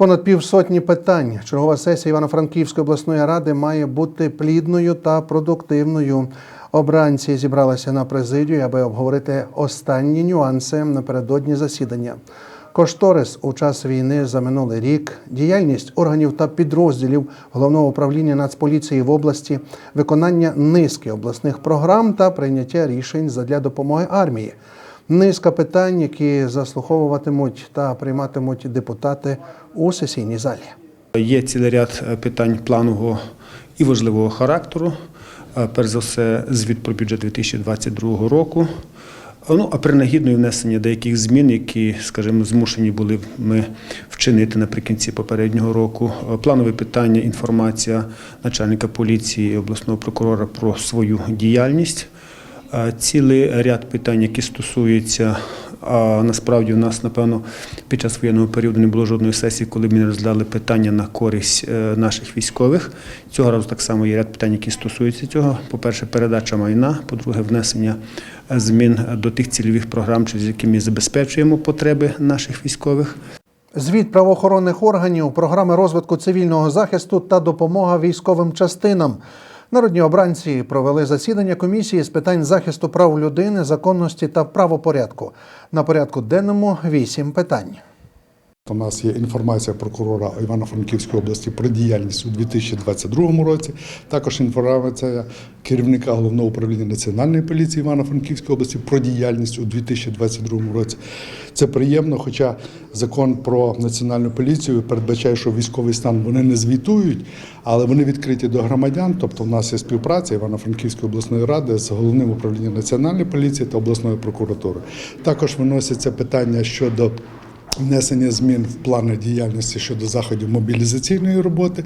понад півсотні питань чергова сесія Івано-Франківської обласної ради має бути плідною та продуктивною. Обранці зібралися на президію, аби обговорити останні нюанси напередодні засідання. Кошторис у час війни за минулий рік, діяльність органів та підрозділів головного управління Нацполіції в області, виконання низки обласних програм та прийняття рішень задля допомоги армії. Низка питань, які заслуховуватимуть та прийматимуть депутати у сесійній залі. Є цілий ряд е, питань планового і важливого характеру. Е, Перш за все, звіт про бюджет 2022 року. Е, Ну, а принагідно і внесення деяких змін, які, скажімо, змушені були ми вчинити наприкінці попереднього року. Планове питання, інформація начальника поліції обласного прокурора про свою діяльність. Цілий ряд питань, які стосуються, а насправді у нас, напевно, під час воєнного періоду не було жодної сесії, коли ми не розглядали питання на користь е, наших військових. Цього разу так само є ряд питань, які стосуються цього. По-перше, передача майна, по-друге, внесення е, змін до тих цільових програм, через які ми забезпечуємо потреби наших військових. Звіт правоохоронних органів, програми розвитку цивільного захисту та допомога військовим частинам. Народні обранці провели засідання комісії з питань захисту прав людини, законності та правопорядку. На порядку денному вісім питань. У нас є інформація прокурора Івано-Франківської області про діяльність у 2022 році. Також інформація керівника головного управління національної поліції Івано-Франківської області про діяльність у 2022 році. Це приємно, хоча закон про національну поліцію передбачає, що військовий стан вони не звітують, але вони відкриті до громадян. Тобто, в нас є співпраця Івано-Франківської обласної ради з головним управлінням національної поліції та обласною прокуратурою. Також виносяться питання щодо внесення змін в плани діяльності щодо заходів мобілізаційної роботи.